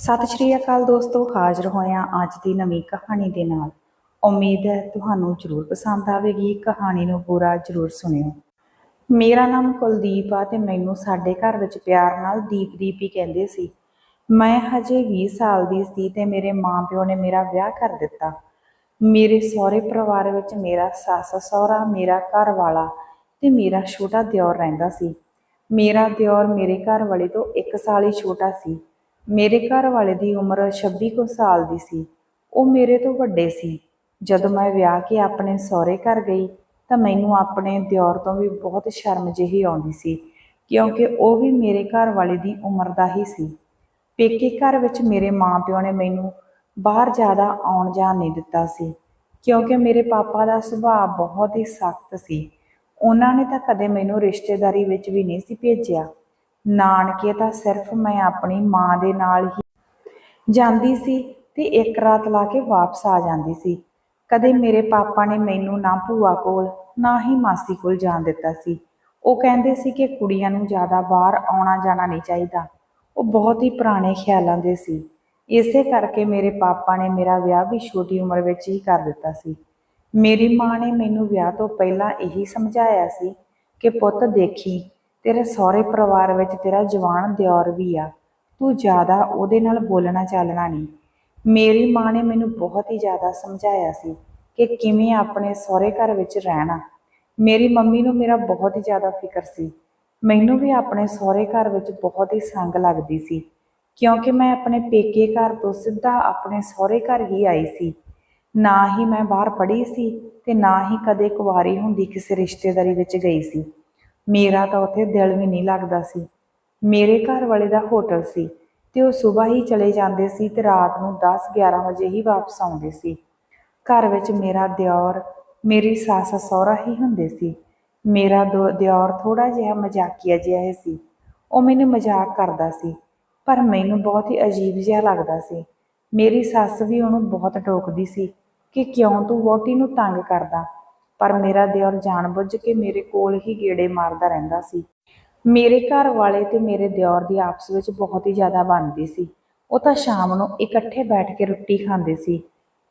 ਸਤਿ ਸ਼੍ਰੀ ਅਕਾਲ ਦੋਸਤੋ, ਹਾਜ਼ਰ ਹੋਇਆ ਅੱਜ ਦੀ ਨਵੀਂ ਕਹਾਣੀ ਦੇ ਨਾਲ। ਉਮੀਦ ਹੈ ਤੁਹਾਨੂੰ ਜ਼ਰੂਰ ਪਸੰਦ ਆਵੇਗੀ, ਕਹਾਣੀ ਨੂੰ ਪੂਰਾ ਜ਼ਰੂਰ ਸੁਣਿਓ। ਮੇਰਾ ਨਾਮ ਕੁਲਦੀਪ ਆ ਤੇ ਮੈਨੂੰ ਸਾਡੇ ਘਰ ਵਿੱਚ ਪਿਆਰ ਨਾਲ ਦੀਪ ਦੀਪ ਹੀ ਕਹਿੰਦੇ ਸੀ। ਮੈਂ ਹਜੇ 20 ਸਾਲ ਦੀ ਸੀ ਤੇ ਮੇਰੇ ਮਾਪਿਓ ਨੇ ਮੇਰਾ ਵਿਆਹ ਕਰ ਦਿੱਤਾ। ਮੇਰੇ ਸਹੁਰੇ ਪਰਿਵਾਰ ਵਿੱਚ ਮੇਰਾ ਸੱਸ ਸਹੁਰਾ, ਮੇਰਾ ਘਰ ਵਾਲਾ ਤੇ ਮੇਰਾ ਛੋਟਾ ਦਿਓਰ ਰਹਿੰਦਾ ਸੀ। ਮੇਰਾ ਦਿਓਰ ਮੇਰੇ ਘਰ ਵਾਲੇ ਤੋਂ 1 ਸਾਲ ਹੀ ਛੋਟਾ ਸੀ। ਮੇਰੇ ਘਰ ਵਾਲੇ ਦੀ ਉਮਰ 26 ਕੁ ਸਾਲ ਦੀ ਸੀ। ਉਹ ਮੇਰੇ ਤੋਂ ਵੱਡੇ ਸੀ। ਜਦੋਂ ਮੈਂ ਵਿਆਹ ਕੇ ਆਪਣੇ ਸਹੁਰੇ ਘਰ ਗਈ, ਤਾਂ ਮੈਨੂੰ ਆਪਣੇ ਦਿਓਰ ਤੋਂ ਵੀ ਬਹੁਤ ਸ਼ਰਮ ਜਿਹੀ ਆਉਂਦੀ ਸੀ, ਕਿਉਂਕਿ ਉਹ ਵੀ ਮੇਰੇ ਘਰ ਵਾਲੇ ਦੀ ਉਮਰ ਦਾ ਹੀ ਸੀ। ਪੇਕੇ ਘਰ ਵਿੱਚ ਮੇਰੇ ਮਾਪਿਓ ਨੇ ਮੈਨੂੰ ਬਾਹਰ ਜ਼ਿਆਦਾ ਆਉਣ ਜਾਣ ਨਹੀਂ ਦਿੱਤਾ ਸੀ, ਕਿਉਂਕਿ ਮੇਰੇ ਪਾਪਾ ਦਾ ਸੁਭਾਅ ਬਹੁਤ ਹੀ ਸਖਤ ਸੀ। ਉਹਨਾਂ ਨੇ ਤਾਂ ਕਦੇ ਮੈਨੂੰ ਰਿਸ਼ਤੇਦਾਰੀ ਵਿੱਚ ਵੀ ਨਹੀਂ ਸੀ ਭੇਜਿਆ। ਨਾਨਕੇ ਤਾਂ ਸਿਰਫ ਮੈਂ ਆਪਣੀ ਮਾਂ ਦੇ ਨਾਲ ਹੀ ਜਾਂਦੀ ਸੀ ਤੇ ਇੱਕ ਰਾਤ ਲਾ ਕੇ ਵਾਪਸ ਆ ਜਾਂਦੀ ਸੀ। ਕਦੇ ਮੇਰੇ ਪਾਪਾ ਨੇ ਮੈਨੂੰ ਨਾ ਭੂਆ ਕੋਲ, ਨਾ ਹੀ ਮਾਸੀ ਕੋਲ ਜਾਣ ਦਿੱਤਾ ਸੀ। ਉਹ ਕਹਿੰਦੇ ਸੀ ਕਿ ਕੁੜੀਆਂ ਨੂੰ ਜ਼ਿਆਦਾ ਬਾਹਰ ਆਉਣਾ ਜਾਣਾ ਨਹੀਂ ਚਾਹੀਦਾ। ਉਹ ਬਹੁਤ ਹੀ ਪੁਰਾਣੇ ਖਿਆਲਾਂ ਦੇ ਸੀ। ਇਸੇ ਕਰਕੇ ਮੇਰੇ ਪਾਪਾ ਨੇ ਮੇਰਾ ਵਿਆਹ ਵੀ ਛੋਟੀ ਉਮਰ ਵਿੱਚ ਹੀ ਕਰ ਦਿੱਤਾ ਸੀ। ਮੇਰੀ ਮਾਂ ਨੇ ਮੈਨੂੰ ਵਿਆਹ ਤੋਂ ਪਹਿਲਾਂ ਇਹੀ ਸਮਝਾਇਆ ਸੀ ਕਿ ਪੁੱਤ ਦੇਖੀ ਤੇਰੇ ਸਹੁਰੇ ਪਰਿਵਾਰ ਵਿੱਚ ਤੇਰਾ ਜਵਾਨ ਦਿਓਰ ਵੀ ਆ। ਤੂੰ ਜ਼ਿਆਦਾ ਉਹਦੇ ਨਾਲ ਬੋਲਣਾ ਚਾਲਣਾ ਨਹੀਂ। ਮੇਰੀ ਮਾਂ ਨੇ ਮੈਨੂੰ ਬਹੁਤ ਹੀ ਜ਼ਿਆਦਾ ਸਮਝਾਇਆ ਸੀ ਕਿ ਕਿਵੇਂ ਆਪਣੇ ਸਹੁਰੇ ਘਰ ਵਿੱਚ ਰਹਿਣਾ। ਮੇਰੀ ਮੰਮੀ ਨੂੰ ਮੇਰਾ ਬਹੁਤ ਹੀ ਜ਼ਿਆਦਾ ਫਿਕਰ ਸੀ। ਮੈਨੂੰ ਵੀ ਆਪਣੇ ਸਹੁਰੇ ਘਰ ਵਿੱਚ ਬਹੁਤ ਹੀ ਸੰਗ ਲੱਗਦੀ ਸੀ, ਕਿਉਂਕਿ ਮੈਂ ਆਪਣੇ ਪੇਕੇ ਘਰ ਤੋਂ ਸਿੱਧਾ ਆਪਣੇ ਸਹੁਰੇ ਘਰ ਹੀ ਆਈ ਸੀ। ਨਾ ਹੀ ਮੈਂ ਬਾਹਰ ਪੜ੍ਹੀ ਸੀ ਤੇ ਨਾ ਹੀ ਕਦੇ ਕੁਵਾਰੀ ਹੁੰਦੀ ਕਿਸੇ ਰਿਸ਼ਤੇਦਾਰੀ ਵਿੱਚ ਗਈ ਸੀ। ਮੇਰਾ ਤਾਂ ਉੱਥੇ ਦਿਲ ਵੀ ਨਹੀਂ ਲੱਗਦਾ ਸੀ। ਮੇਰੇ ਘਰ ਵਾਲੇ ਦਾ ਹੋਟਲ ਸੀ ਤੇ ਉਹ ਸਵੇਰ ਹੀ ਚਲੇ ਜਾਂਦੇ ਸੀ ਤੇ ਰਾਤ ਨੂੰ 10-11 ਵਜੇ ਹੀ ਵਾਪਸ ਆਉਂਦੇ ਸੀ। ਘਰ ਵਿੱਚ ਮੇਰਾ ਦਿਓਰ, ਮੇਰੀ ਸੱਸ, ਸਹੁਰਾ ਹੀ ਹੁੰਦੇ ਸੀ। ਮੇਰਾ ਦੋ ਦਿਓਰ ਥੋੜਾ ਜਿਹਾ ਮਜ਼ਾਕੀਆ ਜਿਹਾ ਹੀ ਸੀ। ਉਹ ਮੈਨੂੰ ਮਜ਼ਾਕ ਕਰਦਾ ਸੀ, ਪਰ ਮੈਨੂੰ ਬਹੁਤ ਹੀ ਅਜੀਬ ਜਿਹਾ ਲੱਗਦਾ ਸੀ। ਮੇਰੀ ਸੱਸ ਵੀ ਉਹਨੂੰ ਬਹੁਤ ਟੋਕਦੀ ਸੀ ਕਿ ਕਿਉਂ ਤੂੰ ਵੋਟੀ ਨੂੰ ਤੰਗ ਕਰਦਾ? ਪਰ ਮੇਰਾ ਦਿਓਰ ਜਾਣਬੁੱਝ ਕੇ ਮੇਰੇ ਕੋਲ ਹੀ ਗੇੜੇ ਮਾਰਦਾ ਰਹਿੰਦਾ ਸੀ। ਮੇਰੇ ਘਰ ਵਾਲੇ ਤੇ ਮੇਰੇ ਦਿਓਰ ਦੀ ਆਪਸ ਵਿੱਚ ਬਹੁਤ ਹੀ ਜ਼ਿਆਦਾ ਬਣਦੀ ਸੀ। ਉਹ ਤਾਂ ਸ਼ਾਮ ਨੂੰ ਇਕੱਠੇ ਬੈਠ ਕੇ ਰੋਟੀ ਖਾਂਦੇ ਸੀ।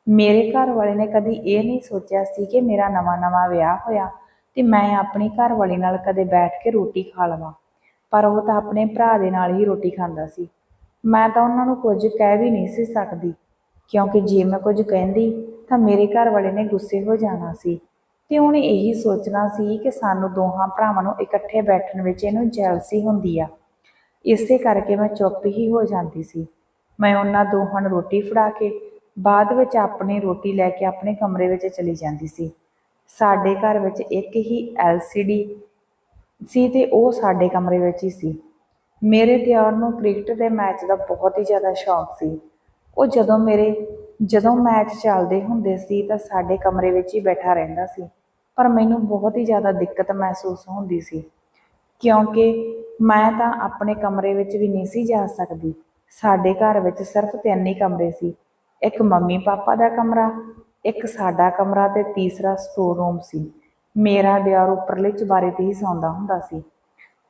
ਮੇਰੇ ਘਰ ਵਾਲੇ ਨੇ ਕਦੀ ਇਹ ਨਹੀਂ ਸੋਚਿਆ ਸੀ ਕਿ ਮੇਰਾ ਨਵਾਂ-ਨਵਾਂ ਵਿਆਹ ਹੋਇਆ ਤੇ ਮੈਂ ਆਪਣੀ ਘਰ ਵਾਲੀ ਨਾਲ ਕਦੇ ਬੈਠ ਕੇ ਰੋਟੀ ਖਾ ਲਵਾਂ। ਪਰ ਉਹ ਤਾਂ ਆਪਣੇ ਭਰਾ ਦੇ ਨਾਲ ਹੀ ਰੋਟੀ ਖਾਂਦਾ ਸੀ। ਮੈਂ ਤਾਂ ਉਹਨਾਂ ਨੂੰ ਕੁਝ ਕਹਿ ਵੀ ਨਹੀਂ ਸੀ ਸਕਦੀ। ਕਿਉਂਕਿ ਜੇ ਮੈਂ ਕੁਝ ਕਹਿੰਦੀ ਤਾਂ ਮੇਰੇ ਘਰ ਵਾਲੇ ਨੇ ਗੁੱਸੇ ਹੋ ਜਾਣਾ ਸੀ। ਤੇ ਉਹਨੇ ਇਹੀ ਸੋਚਣਾ ਸੀ ਕਿ ਸਾਨੂੰ ਦੋਹਾਂ ਭਰਾਵਾਂ ਨੂੰ ਇਕੱਠੇ ਬੈਠਣ ਵਿੱਚ ਇਹਨੂੰ ਜੈਲਸੀ ਹੁੰਦੀ ਆ। ਇਸੇ ਕਰਕੇ ਮੈਂ ਚੁੱਪ ਹੀ ਹੋ ਜਾਂਦੀ ਸੀ। ਮੈਂ ਉਹਨਾਂ ਦੋਹਾਂ ਨੂੰ ਰੋਟੀ ਫੜਾ ਕੇ ਬਾਅਦ ਵਿੱਚ ਆਪਣੀ ਰੋਟੀ ਲੈ ਕੇ ਆਪਣੇ ਕਮਰੇ ਵਿੱਚ ਚਲੀ ਜਾਂਦੀ ਸੀ। ਸਾਡੇ ਘਰ ਵਿੱਚ ਇੱਕ ਹੀ LCD ਸੀ ਤੇ ਉਹ ਸਾਡੇ ਕਮਰੇ ਵਿੱਚ ਹੀ ਸੀ। ਮੇਰੇ ਦਿਓਰ ਨੂੰ ਕ੍ਰਿਕਟ ਦੇ ਮੈਚ ਦਾ ਬਹੁਤ ਹੀ ਜ਼ਿਆਦਾ ਸ਼ੌਕ ਸੀ। ਉਹ ਜਦੋਂ ਮੇਰੇ, ਜਦੋਂ ਮੈਚ ਚੱਲਦੇ ਹੁੰਦੇ ਸੀ ਤਾਂ ਸਾਡੇ ਕਮਰੇ ਵਿੱਚ ਹੀ ਬੈਠਾ ਰਹਿੰਦਾ ਸੀ। ਪਰ ਮੈਨੂੰ ਬਹੁਤ ਹੀ ਜ਼ਿਆਦਾ ਦਿੱਕਤ ਮਹਿਸੂਸ ਹੁੰਦੀ ਸੀ, ਕਿਉਂਕਿ ਮੈਂ ਤਾਂ ਆਪਣੇ ਕਮਰੇ ਵਿੱਚ ਵੀ ਨਹੀਂ ਸੀ ਜਾ ਸਕਦੀ। ਸਾਡੇ ਘਰ ਵਿੱਚ ਸਿਰਫ ਤਿੰਨ ਹੀ ਕਮਰੇ ਸੀ, ਇੱਕ ਮੰਮੀ ਪਾਪਾ ਦਾ ਕਮਰਾ, ਇੱਕ ਸਾਡਾ ਕਮਰਾ ਤੇ ਤੀਸਰਾ ਸਟੋਰ ਰੂਮ ਸੀ। ਮੇਰਾ ਡਿਆਰ ਉੱਪਰਲੇ ਚੁਬਾਰੇ ਤੇ ਹੀ ਸੌਂਦਾ ਹੁੰਦਾ ਸੀ।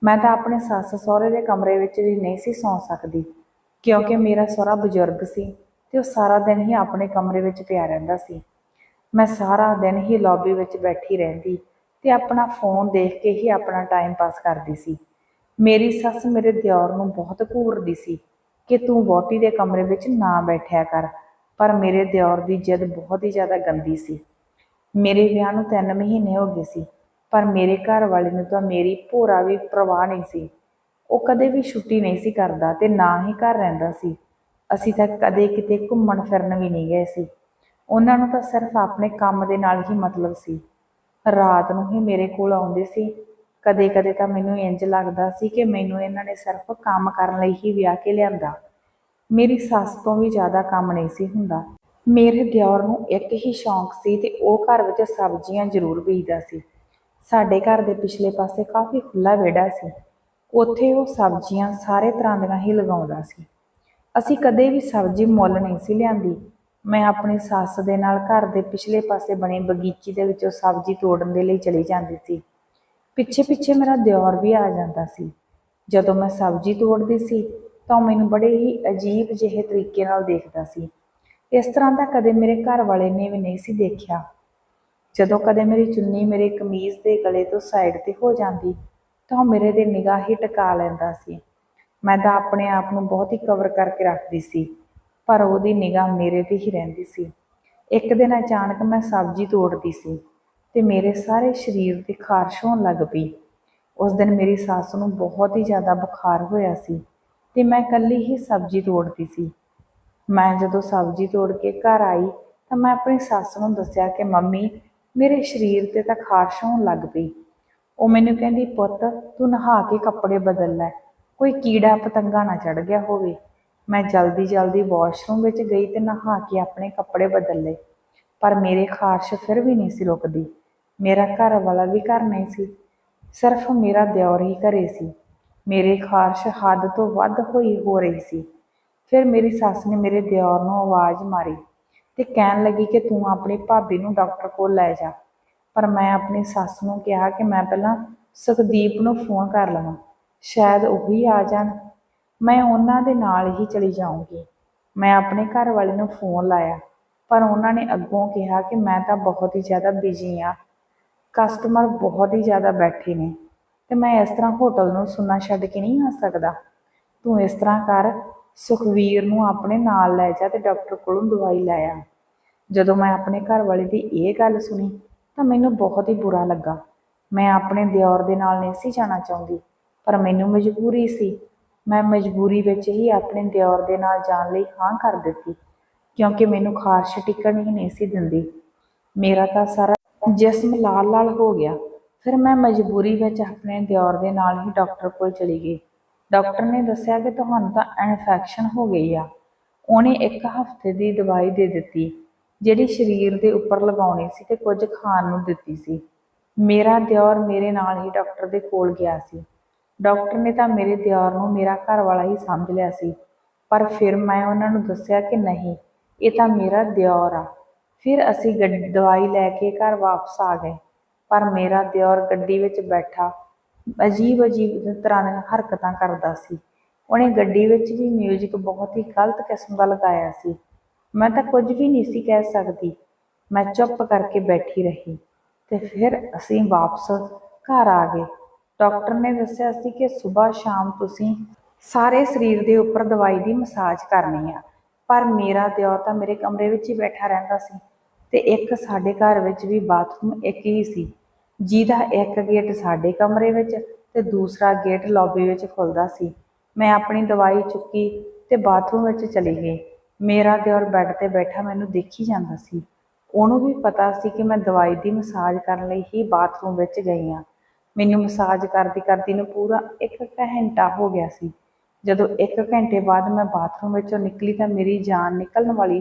ਮੈਂ ਤਾਂ ਆਪਣੇ ਸੱਸ ਸਹੁਰੇ ਦੇ ਕਮਰੇ ਵਿੱਚ ਵੀ ਨਹੀਂ ਸੀ ਸੌਂ ਸਕਦੀ, ਕਿਉਂਕਿ ਮੇਰਾ ਸਹੁਰਾ ਬਜ਼ੁਰਗ ਸੀ ਤੇ ਉਹ ਸਾਰਾ ਦਿਨ ਹੀ ਆਪਣੇ ਕਮਰੇ ਵਿੱਚ ਪਿਆ ਰਹਿੰਦਾ ਸੀ। ਮੈਂ ਸਾਰਾ ਦਿਨ ਹੀ ਲੌਬੀ ਵਿੱਚ ਬੈਠੀ ਰਹਿੰਦੀ ਤੇ ਆਪਣਾ ਫੋਨ ਦੇਖ ਕੇ ਹੀ ਆਪਣਾ ਟਾਈਮ ਪਾਸ ਕਰਦੀ ਸੀ। ਮੇਰੀ ਸੱਸ ਮੇਰੇ ਦਿਓਰ ਨੂੰ ਬਹੁਤ ਘੂਰਦੀ ਸੀ ਕਿ ਤੂੰ ਵੋਟੀ ਦੇ ਕਮਰੇ ਵਿੱਚ ਨਾ ਬੈਠਿਆ ਕਰ, ਪਰ ਮੇਰੇ ਦਿਓਰ ਦੀ ਜਿੱਦ ਬਹੁਤ ਹੀ ਜ਼ਿਆਦਾ ਗੰਦੀ ਸੀ। ਮੇਰੇ ਵਿਆਹ ਨੂੰ 3 ਮਹੀਨੇ ਹੋ ਗਏ ਸੀ, ਪਰ ਮੇਰੇ ਘਰ ਵਾਲੇ ਨੂੰ ਤਾਂ ਮੇਰੀ ਭੋਰਾ ਵੀ ਪ੍ਰਵਾਹ ਨਹੀਂ ਸੀ। ਉਹ ਕਦੇ ਵੀ ਛੁੱਟੀ ਨਹੀਂ ਸੀ ਕਰਦਾ ਤੇ ਨਾ ਹੀ ਘਰ ਰਹਿੰਦਾ ਸੀ। ਅਸੀਂ ਤਾਂ ਕਦੇ ਕਿਤੇ ਘੁੰਮਣ ਫਿਰਨ ਵੀ ਨਹੀਂ ਗਏ ਸੀ। ਉਹਨਾਂ ਨੂੰ ਤਾਂ ਸਿਰਫ ਆਪਣੇ ਕੰਮ ਦੇ ਨਾਲ ਹੀ ਮਤਲਬ ਸੀ। ਰਾਤ ਨੂੰ ਹੀ ਮੇਰੇ ਕੋਲ ਆਉਂਦੇ ਸੀ। ਕਦੇ-ਕਦੇ ਤਾਂ ਮੈਨੂੰ ਇੰਜ ਲੱਗਦਾ ਸੀ ਕਿ ਮੈਨੂੰ ਇਹਨਾਂ ਨੇ ਸਿਰਫ ਕੰਮ ਕਰਨ ਲਈ ਹੀ ਵਿਆਹ ਕੇ ਲਿਆਂਦਾ। ਮੇਰੀ ਸੱਸ ਤੋਂ ਵੀ ਜ਼ਿਆਦਾ ਕੰਮ ਨਹੀਂ ਸੀ ਹੁੰਦਾ। ਮੇਰੇ ਦਿਓਰ ਨੂੰ ਇੱਕ ਹੀ ਸ਼ੌਂਕ ਸੀ ਤੇ ਉਹ ਘਰ ਵਿੱਚ ਸਬਜ਼ੀਆਂ ਜ਼ਰੂਰ ਬੀਜਦਾ ਸੀ। ਸਾਡੇ ਘਰ ਦੇ ਪਿਛਲੇ ਪਾਸੇ ਕਾਫੀ ਖੁੱਲਾ ਵਿਹੜਾ ਸੀ। ਉੱਥੇ ਉਹ ਸਬਜ਼ੀਆਂ ਸਾਰੇ ਤਰ੍ਹਾਂ ਦੀਆਂ ਹੀ ਲਗਾਉਂਦਾ ਸੀ। ਅਸੀਂ ਕਦੇ ਵੀ ਸਬਜ਼ੀ ਮੁੱਲ ਨਹੀਂ ਸੀ ਲਿਆਂਦੀ। ਮੈਂ ਆਪਣੀ ਸੱਸ ਦੇ ਨਾਲ ਘਰ ਦੇ ਪਿਛਲੇ ਪਾਸੇ ਬਣੇ ਬਗੀਚੀ ਦੇ ਵਿੱਚੋਂ ਸਬਜ਼ੀ ਤੋੜਨ ਦੇ ਲਈ ਚਲੀ ਜਾਂਦੀ ਸੀ। ਪਿੱਛੇ ਪਿੱਛੇ ਮੇਰਾ ਦਿਓਰ ਵੀ ਆ ਜਾਂਦਾ ਸੀ। ਜਦੋਂ ਮੈਂ ਸਬਜ਼ੀ ਤੋੜਦੀ ਸੀ ਤਾਂ ਉਹ ਮੈਨੂੰ ਬੜੇ ਹੀ ਅਜੀਬ ਜਿਹੇ ਤਰੀਕੇ ਨਾਲ ਦੇਖਦਾ ਸੀ। ਇਸ ਤਰ੍ਹਾਂ ਦਾ ਕਦੇ ਮੇਰੇ ਘਰ ਵਾਲੇ ਨੇ ਵੀ ਨਹੀਂ ਸੀ ਦੇਖਿਆ। ਜਦੋਂ ਕਦੇ ਮੇਰੀ ਚੁੰਨੀ ਮੇਰੇ ਕਮੀਜ਼ ਦੇ ਗਲੇ ਤੋਂ ਸਾਈਡ ਤੇ ਹੋ ਜਾਂਦੀ ਤਾਂ ਉਹ ਮੇਰੇ ਦੇ ਨਿਗਾਹ ਹੀ ਟਿਕਾ ਲੈਂਦਾ ਸੀ। ਮੈਂ ਤਾਂ ਆਪਣੇ ਆਪ ਨੂੰ ਬਹੁਤ ਹੀ ਕਵਰ ਕਰਕੇ ਰੱਖਦੀ ਸੀ। ਪਰ ਉਹਦੀ ਨਿਗਾਹ ਮੇਰੇ ਤੇ ਹੀ ਰਹਿੰਦੀ ਸੀ। ਇੱਕ ਦਿਨ ਅਚਾਨਕ ਮੈਂ ਸਬਜ਼ੀ ਤੋੜਦੀ ਸੀ ਤੇ ਮੇਰੇ ਸਾਰੇ ਸਰੀਰ ਤੇ ਖਾਰਸ਼ ਹੋਣ ਲੱਗ ਪਈ। ਉਸ ਦਿਨ ਮੇਰੀ ਸੱਸ ਨੂੰ ਬਹੁਤ ਹੀ ਜ਼ਿਆਦਾ ਬੁਖਾਰ ਹੋਇਆ ਸੀ ਤੇ ਮੈਂ ਇਕੱਲੀ ਹੀ ਸਬਜ਼ੀ ਤੋੜਦੀ ਸੀ। ਮੈਂ ਜਦੋਂ ਸਬਜ਼ੀ ਤੋੜ ਕੇ ਘਰ ਆਈ ਤਾਂ ਮੈਂ ਆਪਣੀ ਸੱਸ ਨੂੰ ਦੱਸਿਆ ਕਿ ਮੰਮੀ, ਮੇਰੇ ਸਰੀਰ ਤੇ ਤਾਂ ਖਾਰਸ਼ ਹੋਣ ਲੱਗ ਪਈ। ਉਹ ਮੈਨੂੰ ਕਹਿੰਦੀ, ਪੁੱਤ, ਤੂੰ ਨਹਾ ਕੇ ਕੱਪੜੇ ਬਦਲ ਲੈ। ਕੋਈ ਕੀੜਾ ਪਤੰਗਾ ਨਾ ਚੜ ਗਿਆ ਹੋਵੇ। ਮੈਂ ਜਲਦੀ ਜਲਦੀ ਵਾਸ਼ਰੂਮ ਵਿੱਚ ਗਈ ਤੇ ਨਹਾ ਕੇ ਆਪਣੇ ਕੱਪੜੇ ਬਦਲ ਲਏ। ਪਰ ਮੇਰੇ ਖਾਰਸ਼ ਫਿਰ ਵੀ ਨਹੀਂ ਸੀ ਰੁਕਦੀ। ਮੇਰਾ ਘਰ ਵਾਲਾ ਵੀ ਘਰ ਨਹੀਂ ਸੀ। ਸਿਰਫ ਮੇਰਾ ਦਿਓਰ ਹੀ ਘਰੇ ਸੀ। ਮੇਰੇ ਖਾਰਸ਼ ਹੱਦ ਤੋਂ ਵੱਧ ਹੋਈ ਹੋ ਰਹੀ ਸੀ। ਫਿਰ ਮੇਰੀ ਸੱਸ ਨੇ ਮੇਰੇ ਦਿਓਰ ਨੂੰ ਆਵਾਜ਼ ਮਾਰੀ ਤੇ ਕਹਿਣ ਲੱਗੀ ਕਿ ਤੂੰ ਆਪਣੀ ਭਾਬੀ ਨੂੰ ਡਾਕਟਰ ਕੋਲ ਲੈ ਜਾ। ਪਰ ਮੈਂ ਆਪਣੀ ਸੱਸ ਨੂੰ ਕਿਹਾ ਕਿ ਮੈਂ ਪਹਿਲਾਂ ਸੁਖਦੀਪ ਨੂੰ ਫੋਨ ਕਰ ਲਵਾਂ। ਸ਼ਾਇਦ ਉਹ ਹੀ ਆ ਜਾਣ। ਮੈਂ ਉਹਨਾਂ ਦੇ ਨਾਲ ਹੀ ਚਲੀ ਜਾਊਂਗੀ। ਮੈਂ ਆਪਣੇ ਘਰ ਵਾਲੇ ਨੂੰ ਫੋਨ ਲਾਇਆ, ਪਰ ਉਹਨਾਂ ਨੇ ਅੱਗੋਂ ਕਿਹਾ ਕਿ ਮੈਂ ਤਾਂ ਬਹੁਤ ਹੀ ਜ਼ਿਆਦਾ ਬਿਜ਼ੀ ਆ ਕਸਟਮਰ ਬਹੁਤ ਹੀ ਜ਼ਿਆਦਾ ਬੈਠੇ ਨੇ ਤੇ ਮੈਂ ਇਸ ਤਰ੍ਹਾਂ ਹੋਟਲ ਨੂੰ ਸੁੰਨਾ ਛੱਡ ਕੇ ਨਹੀਂ ਆ ਸਕਦਾ। ਤੂੰ ਇਸ ਤਰ੍ਹਾਂ ਕਰ, ਸੁਖਵੀਰ ਨੂੰ ਆਪਣੇ ਨਾਲ ਲੈ ਜਾ ਤੇ ਡਾਕਟਰ ਕੋਲੋਂ ਦਵਾਈ ਲੈ ਆ। ਜਦੋਂ ਮੈਂ ਆਪਣੇ ਘਰ ਵਾਲੇ ਦੀ ਇਹ ਗੱਲ ਸੁਣੀ ਤਾਂ ਮੈਨੂੰ ਬਹੁਤ ਹੀ ਬੁਰਾ ਲੱਗਾ। ਮੈਂ ਆਪਣੇ ਦਿਓਰ ਦੇ ਨਾਲ ਨਹੀਂ ਸੀ ਜਾਣਾ ਚਾਹੁੰਦੀ, ਪਰ ਮੈਨੂੰ ਮਜਬੂਰੀ ਸੀ ਮੈਂ ਮਜਬੂਰੀ ਵਿੱਚ ਹੀ ਆਪਣੇ ਦਿਓਰ ਦੇ ਨਾਲ ਜਾਣ ਲਈ ਹਾਂ ਕਰ ਦਿੱਤੀ, ਕਿਉਂਕਿ ਮੈਨੂੰ ਖਾਰਸ਼ ਟਿਕਣ ਹੀ ਨਹੀਂ ਸੀ ਦਿੰਦੀ। ਮੇਰਾ ਤਾਂ ਸਾਰਾ ਜਿਸਮ ਲਾਲ ਲਾਲ ਹੋ ਗਿਆ। ਫਿਰ ਮੈਂ ਮਜਬੂਰੀ ਵਿੱਚ ਆਪਣੇ ਦਿਓਰ ਦੇ ਨਾਲ ਹੀ ਡਾਕਟਰ ਕੋਲ ਚਲੀ ਗਈ। ਡਾਕਟਰ ਨੇ ਦੱਸਿਆ ਕਿ ਤੁਹਾਨੂੰ ਤਾਂ ਇਨਫੈਕਸ਼ਨ ਹੋ ਗਈ ਆ। ਉਹਨੇ ਇੱਕ ਹਫ਼ਤੇ ਦੀ ਦਵਾਈ ਦੇ ਦਿੱਤੀ, ਜਿਹੜੀ ਸਰੀਰ ਦੇ ਉੱਪਰ ਲਗਾਉਣੀ ਸੀ ਤੇ ਕੁਝ ਖਾਣ ਨੂੰ ਦਿੱਤੀ ਸੀ। ਮੇਰਾ ਦਿਓਰ ਮੇਰੇ ਨਾਲ ਹੀ ਡਾਕਟਰ ਦੇ ਕੋਲ ਗਿਆ ਸੀ। ਡਾਕਟਰ ਨੇ ਤਾਂ ਮੇਰੇ ਦਿਓਰ ਨੂੰ ਮੇਰਾ ਘਰ ਵਾਲਾ ਹੀ ਸਮਝ ਲਿਆ ਸੀ। ਪਰ ਫਿਰ ਮੈਂ ਉਹਨਾਂ ਨੂੰ ਦੱਸਿਆ ਕਿ ਨਹੀਂ, ਇਹ ਤਾਂ ਮੇਰਾ ਦਿਓਰ ਆ। ਫਿਰ ਅਸੀਂ ਗੱਡੀ, ਦਵਾਈ ਲੈ ਕੇ ਘਰ ਵਾਪਸ ਆ ਗਏ। ਪਰ ਮੇਰਾ ਦਿਓਰ ਗੱਡੀ ਵਿੱਚ ਬੈਠਾ ਅਜੀਬ ਅਜੀਬ ਤਰ੍ਹਾਂ ਦੀਆਂ ਹਰਕਤਾਂ ਕਰਦਾ ਸੀ। ਉਹਨੇ ਗੱਡੀ ਵਿੱਚ ਵੀ ਮਿਊਜ਼ਿਕ ਬਹੁਤ ਹੀ ਗਲਤ ਕਿਸਮ ਦਾ ਲਗਾਇਆ ਸੀ। ਮੈਂ ਤਾਂ ਕੁਝ ਵੀ ਨਹੀਂ ਸੀ ਕਹਿ ਸਕਦੀ। ਮੈਂ ਚੁੱਪ ਕਰਕੇ ਬੈਠੀ ਰਹੀ ਤੇ ਫਿਰ ਅਸੀਂ ਵਾਪਸ ਘਰ ਆ ਗਏ। ਡਾਕਟਰ ਨੇ ਦੱਸਿਆ ਸੀ ਕਿ ਸਵੇਰ ਸ਼ਾਮ ਤੁਸੀਂ ਸਾਰੇ ਸਰੀਰ ਦੇ ਉੱਪਰ ਦਵਾਈ ਦੀ ਮਸਾਜ ਕਰਨੀ ਆ। ਪਰ ਮੇਰਾ ਦਿਓਰ ਤਾਂ ਮੇਰੇ ਕਮਰੇ ਵਿੱਚ ਹੀ ਬੈਠਾ ਰਹਿੰਦਾ ਸੀ ਤੇ ਇੱਕ ਸਾਡੇ ਘਰ ਵਿੱਚ ਵੀ ਬਾਥਰੂਮ ਇੱਕ ਹੀ ਸੀ। ਜਿਹਦਾ ਇੱਕ ਗੇਟ ਸਾਡੇ ਕਮਰੇ ਵਿੱਚ ਤੇ ਦੂਸਰਾ ਗੇਟ ਲੌਬੀ ਵਿੱਚ ਖੁੱਲਦਾ ਸੀ। ਮੈਂ ਆਪਣੀ ਦਵਾਈ ਚੁੱਕੀ ਤੇ ਬਾਥਰੂਮ ਵਿੱਚ ਚਲੀ ਗਈ। ਮੇਰਾ ਦਿਓਰ ਬੈੱਡ ਤੇ ਬੈਠਾ ਮੈਨੂੰ ਦੇਖੀ ਜਾਂਦਾ ਸੀ। ਉਹਨੂੰ ਵੀ ਪਤਾ ਸੀ ਕਿ ਮੈਂ ਦਵਾਈ ਦੀ ਮਸਾਜ ਕਰਨ ਲਈ ਹੀ ਬਾਥਰੂਮ ਵਿੱਚ ਗਈ ਹਾਂ ਮੈਨੂੰ ਮਸਾਜ ਕਰਦੀ ਕਰਦੀ ਨੂੰ ਪੂਰਾ ਇੱਕ ਘੰਟਾ ਹੋ ਗਿਆ ਸੀ। ਜਦੋਂ ਇੱਕ ਘੰਟੇ ਬਾਅਦ ਮੈਂ ਬਾਥਰੂਮ ਵਿੱਚੋਂ ਨਿਕਲੀ ਤਾਂ ਮੇਰੀ ਜਾਨ ਨਿਕਲਣ ਵਾਲੀ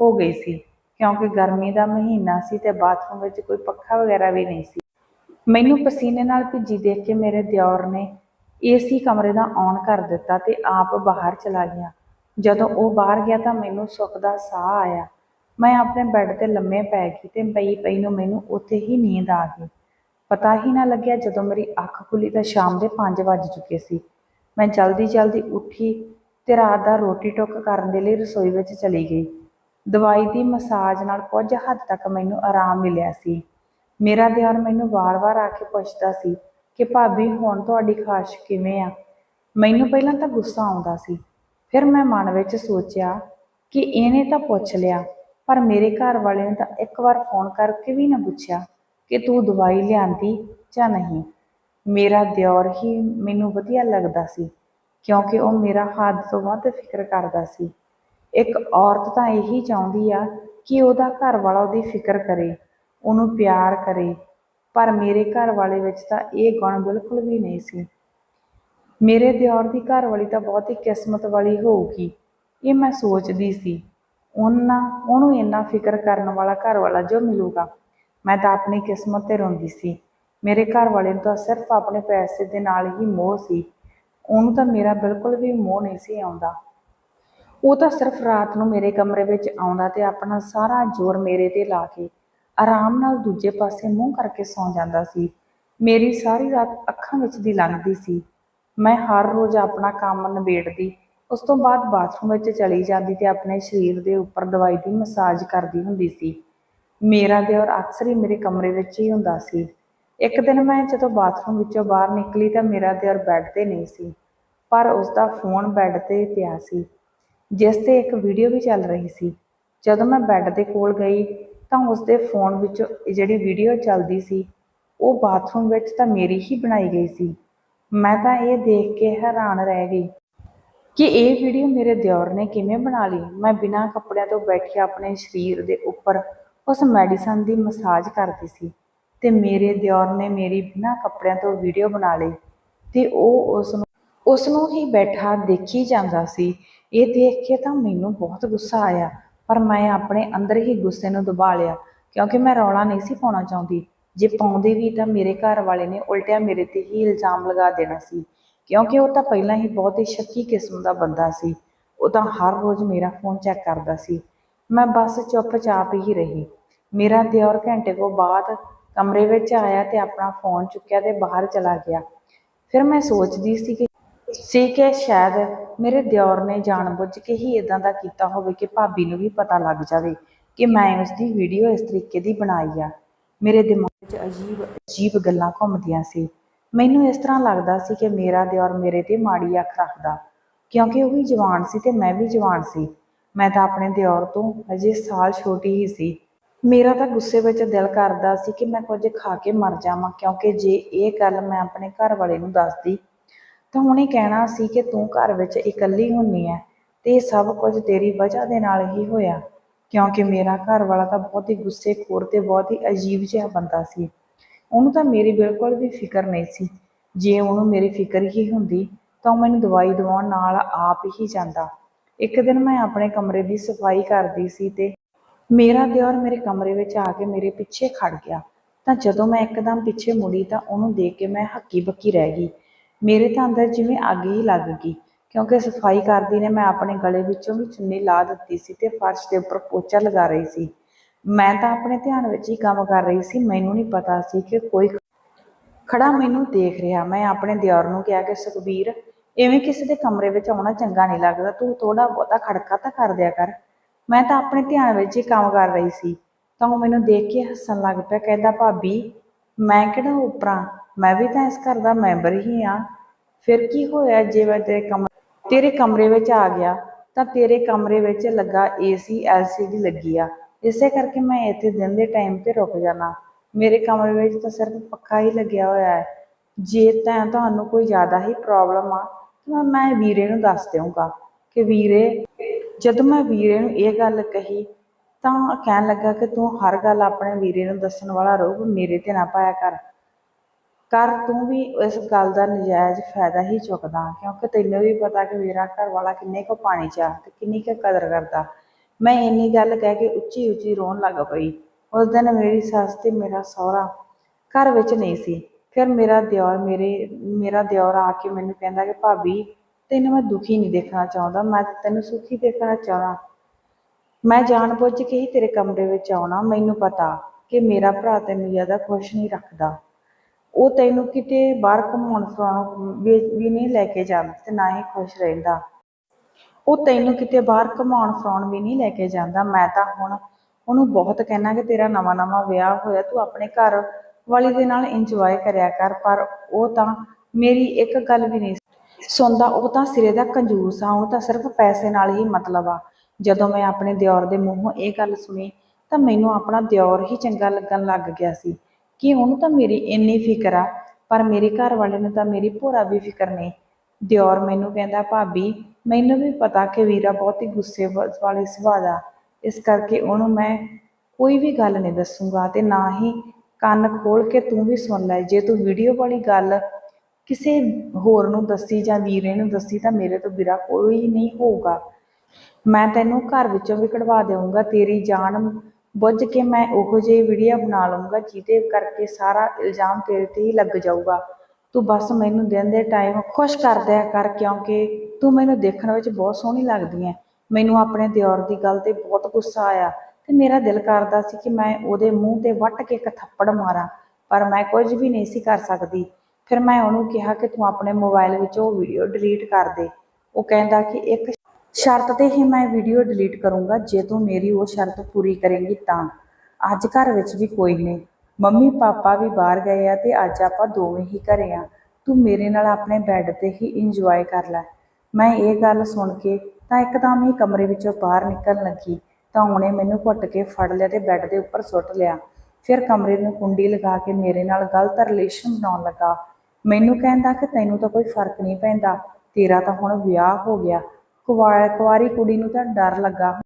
ਹੋ ਗਈ ਸੀ, ਕਿਉਂਕਿ ਗਰਮੀ ਦਾ ਮਹੀਨਾ ਸੀ ਤੇ ਬਾਥਰੂਮ ਵਿੱਚ ਕੋਈ ਪੱਖਾ ਵਗੈਰਾ ਵੀ ਨਹੀਂ ਸੀ। ਮੈਨੂੰ ਪਸੀਨੇ ਨਾਲ ਭਿੱਜੀ ਦੇਖ ਕੇ ਮੇਰੇ ਦਿਓਰ ਨੇ ਏਸੀ ਕਮਰੇ ਦਾ ਔਨ ਕਰ ਦਿੱਤਾ ਤੇ ਆਪ ਬਾਹਰ ਚਲਾ ਗਿਆ। ਜਦੋਂ ਉਹ ਬਾਹਰ ਗਿਆ ਤਾਂ ਮੈਨੂੰ ਸੁੱਖ ਦਾ ਸਾਹ ਆਇਆ। ਮੈਂ ਆਪਣੇ ਬੈੱਡ ਤੇ ਲੰਮੇ ਪੈ ਗਈ ਤੇ ਪਈ ਪਈ ਨੂੰ ਮੈਨੂੰ ਉੱਥੇ ਹੀ ਨੀਂਦ ਆ ਗਈ। ਪਤਾ ਹੀ ਨਾ ਲੱਗਿਆ ਜਦੋਂ ਮੇਰੀ ਅੱਖ ਖੁੱਲੀ ਤਾਂ ਸ਼ਾਮ ਦੇ 5 ਵੱਜ ਚੁੱਕੇ ਸੀ। ਮੈਂ ਜਲਦੀ ਜਲਦੀ ਉੱਠੀ ਤੇ ਰਾਤ ਦਾ ਰੋਟੀ ਟੁੱਕ ਕਰਨ ਦੇ ਲਈ ਰਸੋਈ ਵਿੱਚ ਚਲੀ ਗਈ। ਦਵਾਈ ਦੀ ਮਸਾਜ ਨਾਲ ਕੁਝ ਹੱਦ ਤੱਕ ਮੈਨੂੰ ਆਰਾਮ ਮਿਲਿਆ ਸੀ। ਮੇਰਾ ਦਿਓਰ ਮੈਨੂੰ ਵਾਰ-ਵਾਰ ਆ ਕੇ ਪੁੱਛਦਾ ਸੀ ਕਿ ਭਾਬੀ, ਹੁਣ ਤੁਹਾਡੀ ਖਾਰਸ਼ ਕਿਵੇਂ ਆ? ਮੈਨੂੰ ਪਹਿਲਾਂ ਤਾਂ ਗੁੱਸਾ ਆਉਂਦਾ ਸੀ। ਫਿਰ ਮੈਂ ਮਨ ਵਿੱਚ ਸੋਚਿਆ ਕਿ ਇਹਨੇ ਤਾਂ ਪੁੱਛ ਲਿਆ, ਪਰ ਮੇਰੇ ਘਰ ਵਾਲੇ ਨੇ ਤਾਂ ਇੱਕ ਵਾਰ ਫੋਨ ਕਰਕੇ ਵੀ ਨਾ ਪੁੱਛਿਆ। ਕਿ ਤੂੰ ਦਵਾਈ ਲਿਆਂਦੀ ਜਾਂ ਨਹੀਂ? ਮੇਰਾ ਦਿਓਰ ਹੀ ਮੈਨੂੰ ਵਧੀਆ ਲੱਗਦਾ ਸੀ, ਕਿਉਂਕਿ ਉਹ ਮੇਰਾ ਹੱਦ ਤੋਂ ਵੱਧ ਫਿਕਰ ਕਰਦਾ ਸੀ। ਇੱਕ ਔਰਤ ਤਾਂ ਇਹੀ ਚਾਹੁੰਦੀ ਆ ਕਿ ਉਹਦਾ ਘਰ ਵਾਲਾ ਉਹਦੀ ਫਿਕਰ ਕਰੇ, ਉਹਨੂੰ ਪਿਆਰ ਕਰੇ, ਪਰ ਮੇਰੇ ਘਰ ਵਾਲੇ ਵਿੱਚ ਤਾਂ ਇਹ ਗੁਣ ਬਿਲਕੁਲ ਵੀ ਨਹੀਂ ਸੀ। ਮੇਰੇ ਦਿਓਰ ਦੀ ਘਰ ਵਾਲੀ ਤਾਂ ਬਹੁਤ ਹੀ ਕਿਸਮਤ ਵਾਲੀ ਹੋਊਗੀ, ਇਹ ਮੈਂ ਸੋਚਦੀ ਸੀ। ਉਹਨਾਂ, ਉਹਨੂੰ ਇੰਨਾ ਫਿਕਰ ਕਰਨ ਵਾਲਾ ਘਰ ਵਾਲਾ ਜੋ ਮਿਲੂਗਾ। ਮੈਂ ਤਾਂ ਆਪਣੀ ਕਿਸਮਤ ਤੇ ਰੋਂਦੀ ਸੀ। ਮੇਰੇ ਘਰ ਵਾਲੇ ਨੂੰ ਤਾਂ ਸਿਰਫ ਆਪਣੇ ਪੈਸੇ ਦੇ ਨਾਲ ਹੀ ਮੋਹ ਸੀ। ਉਹਨੂੰ ਤਾਂ ਮੇਰਾ ਬਿਲਕੁਲ ਵੀ ਮੋਹ ਨਹੀਂ ਸੀ ਆਉਂਦਾ। ਉਹ ਤਾਂ ਸਿਰਫ ਰਾਤ ਨੂੰ ਮੇਰੇ ਕਮਰੇ ਵਿੱਚ ਆਉਂਦਾ ਤੇ ਆਪਣਾ ਸਾਰਾ ਜ਼ੋਰ ਮੇਰੇ ਤੇ ਲਾ ਕੇ ਆਰਾਮ ਨਾਲ ਦੂਜੇ ਪਾਸੇ ਮੂੰਹ ਕਰਕੇ ਸੌਂ ਜਾਂਦਾ ਸੀ। ਮੇਰੀ ਸਾਰੀ ਰਾਤ ਅੱਖਾਂ ਵਿੱਚ ਦੀ ਲੰਘਦੀ ਸੀ। ਮੈਂ ਹਰ ਰੋਜ਼ ਆਪਣਾ ਕੰਮ ਨਿਬੇੜਦੀ, ਉਸ ਤੋਂ ਬਾਅਦ ਬਾਥਰੂਮ ਵਿੱਚ ਚਲੀ ਜਾਂਦੀ ਤੇ ਆਪਣੇ ਸਰੀਰ ਦੇ ਉੱਪਰ ਦਵਾਈ ਦੀ ਮਸਾਜ ਕਰਦੀ ਹੁੰਦੀ ਸੀ। ਮੇਰਾ ਦਿਓਰ ਅਕਸਰ ਹੀ ਮੇਰੇ ਕਮਰੇ ਵਿੱਚ ਹੀ ਹੁੰਦਾ ਸੀ। ਇੱਕ ਦਿਨ ਮੈਂ ਜਦੋਂ ਬਾਥਰੂਮ ਵਿੱਚੋਂ ਬਾਹਰ ਨਿਕਲੀ ਤਾਂ ਮੇਰਾ ਦਿਓਰ ਬੈੱਡ ਤੇ ਨਹੀਂ ਸੀ, ਪਰ ਉਸ ਦਾ ਫੋਨ ਬੈੱਡ ਤੇ ਪਿਆ ਸੀ, ਜਿਸ ਤੇ ਇੱਕ ਵੀਡੀਓ ਵੀ ਚੱਲ ਰਹੀ ਸੀ। ਜਦੋਂ ਮੈਂ ਬੈੱਡ ਦੇ ਕੋਲ ਗਈ ਤਾਂ ਉਸ ਦੇ ਫੋਨ ਵਿੱਚ ਜਿਹੜੀ ਵੀਡੀਓ ਚੱਲਦੀ ਸੀ, ਉਹ ਬਾਥਰੂਮ ਵਿੱਚ ਤਾਂ ਮੇਰੀ ਹੀ ਬਣਾਈ ਗਈ ਸੀ। ਮੈਂ ਤਾਂ ਇਹ ਦੇਖ ਕੇ ਹੈਰਾਨ ਰਹਿ ਗਈ ਕਿ ਇਹ ਵੀਡੀਓ ਮੇਰੇ ਦਿਓਰ ਨੇ ਕਿਵੇਂ ਬਣਾ ਲਈ। ਮੈਂ ਬਿਨਾਂ ਕੱਪੜਿਆਂ ਤੋਂ ਬੈਠੀ ਆਪਣੇ ਸਰੀਰ ਦੇ ਉੱਪਰ ਉਸ ਮੈਡੀਸਨ ਦੀ ਮਸਾਜ ਕਰਦੀ ਸੀ ਤੇ ਮੇਰੇ ਦਿਓਰ ਨੇ ਮੇਰੀ ਬਿਨਾਂ ਕੱਪੜਿਆਂ ਤੋਂ ਵੀਡੀਓ ਬਣਾ ਲਈ ਤੇ ਉਹ ਉਸ ਨੂੰ ਉਸ ਨੂੰ ਹੀ ਬੈਠਾ ਦੇਖੀ ਜਾਂਦਾ ਸੀ। ਇਹ ਦੇਖ ਕੇ ਤਾਂ ਮੈਨੂੰ ਬਹੁਤ ਗੁੱਸਾ ਆਇਆ ਪਰ ਮੈਂ ਆਪਣੇ ਅੰਦਰ ਹੀ ਗੁੱਸੇ ਨੂੰ ਦਬਾ ਲਿਆ ਕਿਉਂਕਿ ਮੈਂ ਰੌਲਾ ਨਹੀਂ ਸੀ ਪਾਉਣਾ ਚਾਹੁੰਦੀ। ਜੇ ਪਾਉਂਦੀ ਵੀ ਤਾਂ ਮੇਰੇ ਘਰ ਵਾਲੇ ਨੇ ਉਲਟਿਆ ਮੇਰੇ ਤੇ ਹੀ ਇਲਜ਼ਾਮ ਲਗਾ ਦੇਣਾ ਸੀ ਕਿਉਂਕਿ ਉਹ ਤਾਂ ਪਹਿਲਾਂ ਹੀ ਬਹੁਤ ਹੀ ਸ਼ੱਕੀ ਕਿਸਮ ਦਾ ਬੰਦਾ ਸੀ। ਉਹ ਤਾਂ ਹਰ ਰੋਜ਼ ਮੇਰਾ ਫੋਨ ਚੈੱਕ ਕਰਦਾ ਸੀ। ਮੈਂ ਬਸ ਚੁੱਪਚਾਪ ਹੀ ਰਹੀ। ਮੇਰਾ ਦਿਓਰ ਘੰਟੇ ਕੋ ਬਾਅਦ ਕਮਰੇ ਵਿੱਚ ਆਇਆ ਤੇ ਆਪਣਾ ਫੋਨ ਚੁੱਕਿਆ ਤੇ ਬਾਹਰ ਚਲਾ ਗਿਆ। ਫਿਰ ਮੈਂ ਸੋਚਦੀ ਸੀ ਕਿ ਸੀ ਕਿ ਸ਼ਾਇਦ ਮੇਰੇ ਦਿਓਰ ਨੇ ਜਾਣਬੁੱਝ ਕੇ ਹੀ ਇਦਾਂ ਦਾ ਕੀਤਾ ਹੋਵੇ ਕਿ ਭਾਬੀ ਨੂੰ ਵੀ ਪਤਾ ਲੱਗ ਜਾਵੇ ਕਿ ਮੈਂ ਉਸ ਦੀ ਵੀਡੀਓ ਇਸ ਤਰੀਕੇ ਦੀ ਬਣਾਈ ਆ। ਮੇਰੇ ਦਿਮਾਗ ਵਿੱਚ ਅਜੀਬ ਅਜੀਬ ਗੱਲਾਂ ਘੁੰਮਦੀਆਂ ਸੀ। ਮੈਨੂੰ ਇਸ ਤਰ੍ਹਾਂ ਲੱਗਦਾ ਸੀ ਕਿ ਮੇਰਾ ਦਿਓਰ ਮੇਰੇ ਤੇ ਮਾੜੀ ਅੱਖ ਰੱਖਦਾ, ਕਿਉਂਕਿ ਉਹ ਵੀ ਜਵਾਨ ਸੀ ਤੇ ਮੈਂ ਵੀ ਜਵਾਨ ਸੀ। ਮੈਂ ਤਾਂ ਆਪਣੇ ਦਿਓਰ ਤੋਂ ਅਜੇ ਸਾਲ ਛੋਟੀ ਹੀ ਸੀ। ਮੇਰਾ ਤਾਂ ਗੁੱਸੇ ਵਿੱਚ ਦਿਲ ਕਰਦਾ ਸੀ ਕਿ ਮੈਂ ਕੁਝ ਖਾ ਕੇ ਮਰ ਜਾਵਾਂ, ਕਿਉਂਕਿ ਜੇ ਇਹ ਗੱਲ ਮੈਂ ਆਪਣੇ ਘਰ ਵਾਲੇ ਨੂੰ ਦੱਸਦੀ, ਤਾਂ ਉਹਨੇ ਕਹਿਣਾ ਸੀ ਕਿ ਤੂੰ ਘਰ ਵਿੱਚ ਇਕੱਲੀ ਹੁੰਨੀ ਐ ਤੇ ਇਹ ਸਭ ਕੁਝ ਤੇਰੀ ਵਜ੍ਹਾ ਦੇ ਨਾਲ ਹੀ ਹੋਇਆ, ਕਿਉਂਕਿ ਮੇਰਾ ਘਰ ਵਾਲਾ ਤਾਂ ਬਹੁਤ ਹੀ ਗੁੱਸੇਖੋਰ ਤੇ ਬਹੁਤ ਹੀ ਅਜੀਬ ਜਿਹਾ ਬੰਦਾ ਸੀ। ਉਹਨੂੰ ਤਾਂ ਮੇਰੀ ਬਿਲਕੁਲ ਵੀ ਫਿਕਰ ਨਹੀਂ ਸੀ। ਜੇ ਉਹਨੂੰ ਮੇਰੀ ਫਿਕਰ ਹੀ ਹੁੰਦੀ, ਤਾਂ ਉਹ ਮੈਨੂੰ ਦਵਾਈ ਦਵਾਉਣ ਨਾਲ ਆਪ ਹੀ ਜਾਂਦਾ। ਇੱਕ ਦਿਨ ਮੈਂ ਆਪਣੇ ਕਮਰੇ ਦੀ ਸਫ਼ਾਈ ਕਰਦੀ ਸੀ ਤੇ ਮੇਰਾ ਦਿਓਰ ਮੇਰੇ ਕਮਰੇ ਵਿੱਚ ਆ ਕੇ ਮੇਰੇ ਪਿੱਛੇ ਖੜ ਗਿਆ। ਤਾਂ ਜਦੋਂ ਮੈਂ ਇੱਕਦਮ ਪਿੱਛੇ ਮੁੜੀ ਤਾਂ ਉਹਨੂੰ ਦੇਖ ਕੇ ਮੈਂ ਹੱਕੀ ਬੱਕੀ ਰਹਿ ਗਈ। ਮੇਰੇ ਤਾਂ ਅੰਦਰ ਜਿਵੇਂ ਅੱਗ ਹੀ ਲੱਗ ਗਈ, ਕਿਉਂਕਿ ਸਫ਼ਾਈ ਕਰਦੀ ਨੇ ਮੈਂ ਆਪਣੇ ਗਲੇ ਵਿੱਚੋਂ ਵੀ ਚੁੰਨੀ ਲਾ ਦਿੱਤੀ ਸੀ ਤੇ ਫਰਸ਼ ਦੇ ਉੱਪਰ ਪੋਚਾ ਲਗਾ ਰਹੀ ਸੀ। ਮੈਂ ਤਾਂ ਆਪਣੇ ਧਿਆਨ ਵਿੱਚ ਹੀ ਕੰਮ ਕਰ ਰਹੀ ਸੀ, ਮੈਨੂੰ ਨਹੀਂ ਪਤਾ ਸੀ ਕਿ ਕੋਈ ਖੜਾ ਮੈਨੂੰ ਦੇਖ ਰਿਹਾ। ਮੈਂ ਆਪਣੇ ਦਿਓਰ ਨੂੰ ਕਿਹਾ ਕਿ ਸੁਖਬੀਰ ਐਵੇਂ ਕਿਸੇ ਦੇ ਕਮਰੇ ਵਿੱਚ ਆਉਣਾ ਚੰਗਾ ਨਹੀਂ ਲੱਗਦਾ, ਤੂੰ ਥੋੜਾ ਬਹੁਤਾ ਖੜਕਾ ਤਾਂ ਕਰ ਦਿਆ ਕਰ। ਮੈਂ ਤਾਂ ਆਪਣੇ ਧਿਆਨ ਵਿੱਚ ਹੀ ਕੰਮ ਕਰ ਰਹੀ ਸੀ। ਤਾਂ ਉਹ ਮੈਨੂੰ ਦੇਖ ਕੇ ਹੱਸਣ ਲੱਗ ਪਿਆ, ਕਹਿੰਦਾ, ਭਾਬੀ, ਮੈਂ ਕਿਹੜਾ ਉਪਰਾਂ? ਮੈਂ ਵੀ ਤਾਂ ਇਸ ਘਰ ਦਾ ਮੈਂਬਰ ਹੀ ਆ। ਫਿਰ ਕੀ ਹੋਇਆ ਜੇ ਮੈਂ ਤੇਰੇ ਕਮ, ਤੇਰੇ ਕਮਰੇ ਵਿੱਚ ਆ ਗਿਆ? ਤਾਂ ਤੇਰੇ ਕਮਰੇ ਵਿੱਚ ਲੱਗਾ ਏਸੀ ਐਲਸੀਡੀ ਲੱਗੀ ਆ। ਇਸੇ ਕਰਕੇ ਮੈਂ ਇੱਥੇ ਦਿਨ ਦੇ ਟਾਈਮ ਤੇ ਰੁਕ ਜਾਣਾ। ਮੇਰੇ ਕਮਰੇ ਵਿੱਚ ਤਾਂ ਸਿਰਫ ਪੱਖਾ ਹੀ ਲੱਗਿਆ ਹੋਇਆ ਹੈ। ਜੇ ਤਾਂ ਤੁਹਾਨੂੰ ਕੋਈ ਜ਼ਿਆਦਾ ਹੀ ਪ੍ਰੋਬਲਮ ਆ ਤਾਂ ਮੈਂ ਵੀਰੇ ਨੂੰ ਦੱਸ ਦੇਵਾਂਗਾ ਕਿ ਵੀਰੇ, ਜਦੋਂ ਮੈਂ ਵੀਰੇ ਨੂੰ ਇਹ ਗੱਲ ਕਹੀ ਤਾਂ ਕਹਿਣ ਲੱਗਾ ਕਿ ਤੂੰ ਹਰ ਗੱਲ ਆਪਣੇ ਵੀਰੇ ਨੂੰ ਦੱਸਣ ਵਾਲਾ ਰਹੂ ਮੇਰੇ ਤੇ ਨਾ ਪਾਇਆ ਕਰ। ਕਰ ਤੂੰ ਵੀ ਇਸ ਗੱਲ ਦਾ ਨਜਾਇਜ਼ ਫਾਇਦਾ ਹੀ ਚੁੱਕਦਾ, ਕਿਉਂਕਿ ਤੈਨੂੰ ਵੀ ਪਤਾ ਕਿ ਮੇਰਾ ਘਰ ਵਾਲਾ ਕਿੰਨੇ ਕੁ ਪਾਣੀ ਚ ਆ ਤੇ ਕਿੰਨੀ ਕੁ ਕਦਰ ਕਰਦਾ। ਮੈਂ ਇੰਨੀ ਗੱਲ ਕਹਿ ਕੇ ਉੱਚੀ ਉੱਚੀ ਰੋਣ ਲੱਗ ਪਈ। ਉਸ ਦਿਨ ਮੇਰੀ ਸੱਸ ਤੇ ਮੇਰਾ ਸਹੁਰਾ ਘਰ ਵਿੱਚ ਨਹੀਂ ਸੀ। ਫਿਰ ਮੇਰਾ ਦਿਓਰ, ਮੇਰੇ, ਮੇਰਾ ਦਿਓਰ ਆ ਕੇ ਮੈਨੂੰ ਕਹਿੰਦਾ ਕਿ ਭਾਬੀ ਤੈਨੂੰ ਮੈਂ ਦੁਖੀ ਨਹੀਂ ਦੇਖਣਾ ਚਾਹੁੰਦਾ, ਮੈਂ ਤੈਨੂੰ ਸੁਖੀ ਦੇਖਣਾ ਚਾਹਣਾ ਮੈਂ ਜਾਣ ਬੁੱਝ ਕੇ ਹੀ ਤੇਰੇ ਕਮਰੇ ਵਿੱਚ ਆਉਣਾ, ਮੈਨੂੰ ਪਤਾ ਕਿ ਮੇਰਾ ਭਰਾ ਤੈਨੂੰ ਜ਼ਿਆਦਾ ਖੁਸ਼ ਨਹੀਂ ਰੱਖਦਾ। ਉਹ ਤੈਨੂੰ ਕਿਤੇ ਬਾਹਰ ਘੁੰਮਾਉਣ ਫਿਰਾਉਣ ਵੀ ਨਹੀਂ ਲੈ ਕੇ ਜਾਂਦਾ ਤੇ ਨਾ ਹੀ ਖੁਸ਼ ਰਹਿੰਦਾ। ਉਹ ਤੈਨੂੰ ਕਿਤੇ ਬਾਹਰ ਘੁਮਾਉਣ ਫਰਾਉਣ ਵੀ ਨਹੀਂ ਲੈ ਕੇ ਜਾਂਦਾ। ਮੈਂ ਤਾਂ ਹੁਣ ਉਹਨੂੰ ਬਹੁਤ ਕਹਿਣਾ ਕਿ ਤੇਰਾ ਨਵਾਂ ਨਵਾਂ ਵਿਆਹ ਹੋਇਆ, ਤੂੰ ਆਪਣੇ ਘਰ ਵਾਲੀ ਦੇ ਨਾਲ ਇੰਜੋਏ ਕਰਿਆ ਕਰ, ਪਰ ਉਹ ਤਾਂ ਮੇਰੀ ਇੱਕ ਗੱਲ ਵੀ ਨਹੀਂ ਸੁਣਦਾ ਉਹ ਤਾਂ ਸਿਰੇ ਦਾ ਕੰਜੂਸ ਆ, ਉਹ ਤਾਂ ਸਿਰਫ ਪੈਸੇ ਨਾਲ ਹੀ ਮਤਲਬ ਆ। ਜਦੋਂ ਮੈਂ ਆਪਣੇ ਦਿਓਰ ਦੇ ਮੂੰਹੋਂ ਇਹ ਗੱਲ ਸੁਣੀ, ਤਾਂ ਮੈਨੂੰ ਆਪਣਾ ਦਿਓਰ ਹੀ ਚੰਗਾ ਲੱਗਣ ਲੱਗ ਗਿਆ ਸੀ। ਕਿ ਉਹਨੂੰ ਤਾਂ ਮੇਰੀ ਇੰਨੀ ਫਿਕਰ ਆ, ਪਰ ਮੇਰੇ ਘਰ ਵਾਲੇ ਨੂੰ ਤਾਂ ਮੇਰੀ ਭੋਰਾ ਵੀ ਫਿਕਰ ਨਹੀਂ। ਦਿਓਰ ਮੈਨੂੰ ਕਹਿੰਦਾ, ਭਾਬੀ, ਮੈਨੂੰ ਵੀ ਪਤਾ ਕਿ ਵੀਰਾ ਬਹੁਤ ਹੀ ਗੁੱਸੇ ਵਾਲੇ ਸੁਭਾਅ ਦਾ। ਇਸ ਕਰਕੇ ਉਹਨੂੰ ਮੈਂ ਕੋਈ ਵੀ ਗੱਲ ਨਹੀਂ ਦੱਸੂਗਾ ਤੇ ਨਾ ਹੀ ਕੰਨ ਖੋਲ ਕੇ ਤੂੰ ਵੀ ਸੁਣ ਲੈ। ਜੇ ਤੂੰ ਵੀਡੀਓ ਵਾਲੀ ਗੱਲ ਕਿਸੇ ਹੋਰ ਨੂੰ ਦੱਸੀ ਜਾਂ ਵੀਰੇ ਨੂੰ ਦੱਸੀ ਤਾਂ ਮੇਰੇ ਤੋਂ ਬਿਰਾ ਕੋਈ ਨਹੀਂ ਹੋਊਗਾ। ਮੈਂ ਤੈਨੂੰ ਘਰ ਵਿੱਚੋਂ ਵੀ ਕਢਵਾ ਦੇਵਾਂਗਾ ਤੇਰੀ ਜਾਨ ਬੁੱਝ ਕੇ ਮੈਂ ਉਹੋ ਜਿਹੀ ਵੀਡੀਓ ਬਣਾ ਲਵਾਂਗਾ ਜਿਹਦੇ ਕਰਕੇ ਸਾਰਾ ਇਲਜ਼ਾਮ ਤੇਰੇ ਤੇ ਹੀ ਲੱਗ ਜਾਊਗਾ। ਤੂੰ ਬਸ ਮੈਨੂੰ ਦਿਨ ਦੇ ਟਾਈਮ ਖੁਸ਼ ਕਰ ਦਿਆ ਕਰ ਕਿਉਂਕਿ ਤੂੰ ਮੈਨੂੰ ਦੇਖਣ ਵਿੱਚ ਬਹੁਤ ਸੋਹਣੀ ਲੱਗਦੀ ਹੈ ਮੈਨੂੰ ਆਪਣੇ ਦਿਓਰ ਦੀ ਗੱਲ ਤੇ ਬਹੁਤ ਗੁੱਸਾ ਆਇਆ। ਤੇ ਮੇਰਾ ਦਿਲ ਕਰਦਾ ਸੀ ਕਿ ਮੈਂ ਉਹਦੇ ਮੂੰਹ ਤੇ ਵੱਟ ਕੇ ਇੱਕ ਥੱਪੜ ਮਾਰਾਂ, ਪਰ ਮੈਂ ਕੁਝ ਵੀ ਨਹੀਂ ਸੀ ਕਰ ਸਕਦੀ। ਫਿਰ ਮੈਂ ਉਹਨੂੰ ਕਿਹਾ ਕਿ ਤੂੰ ਆਪਣੇ ਮੋਬਾਈਲ ਵਿੱਚ ਉਹ ਵੀਡੀਓ ਡਿਲੀਟ ਕਰ ਦੇ। ਉਹ ਕਹਿੰਦਾ ਕਿ ਇੱਕ ਸ਼ਰਤ ਤੇ ਹੀ ਮੈਂ ਵੀਡੀਓ ਡਿਲੀਟ ਕਰੂੰਗਾ, ਜੇ ਤੂੰ ਮੇਰੀ ਉਹ ਸ਼ਰਤ ਪੂਰੀ ਕਰੇਂਗੀ ਤਾਂ। ਅੱਜ ਘਰ ਵਿੱਚ ਵੀ ਕੋਈ ਨਹੀਂ। ਮੰਮੀ ਪਾਪਾ ਵੀ ਬਾਹਰ ਗਏ ਆ ਤੇ ਅੱਜ ਆਪਾਂ ਦੋਵੇਂ ਹੀ ਘਰੇ ਆ। ਤੂੰ ਮੇਰੇ ਨਾਲ ਆਪਣੇ ਬੈੱਡ ਤੇ ਹੀ ਇੰਜੋਏ ਕਰ ਲੈ। ਮੈਂ ਇਹ ਗੱਲ ਸੁਣ ਕੇ ਤਾਂ ਇੱਕਦਮ ਹੀ ਕਮਰੇ ਵਿੱਚੋਂ ਬਾਹਰ ਨਿਕਲਣ ਲੱਗੀ। ਤਾਂ ਉਹਨੇ ਮੈਨੂੰ ਘੁੱਟ ਕੇ ਫੜ ਲਿਆ ਤੇ ਬੈੱਡ ਦੇ ਉੱਪਰ ਸੁੱਟ ਲਿਆ। ਫਿਰ ਕਮਰੇ ਨੂੰ ਕੁੰਡੀ ਲਗਾ ਕੇ ਮੇਰੇ ਨਾਲ ਗਲਤ ਰਿਲੇਸ਼ਨ ਬਣਾਉਣ ਲੱਗਾ। ਮੈਨੂੰ ਕਹਿੰਦਾ ਕਿ ਤੈਨੂੰ ਤਾਂ ਕੋਈ ਫ਼ਰਕ ਨਹੀਂ ਪੈਂਦਾ, ਤੇਰਾ ਤਾਂ ਹੁਣ ਵਿਆਹ ਹੋ ਗਿਆ। ਕੁਵਾ- ਕੁਆਰੀ ਕੁੜੀ ਨੂੰ ਤਾਂ ਡਰ ਲੱਗਾ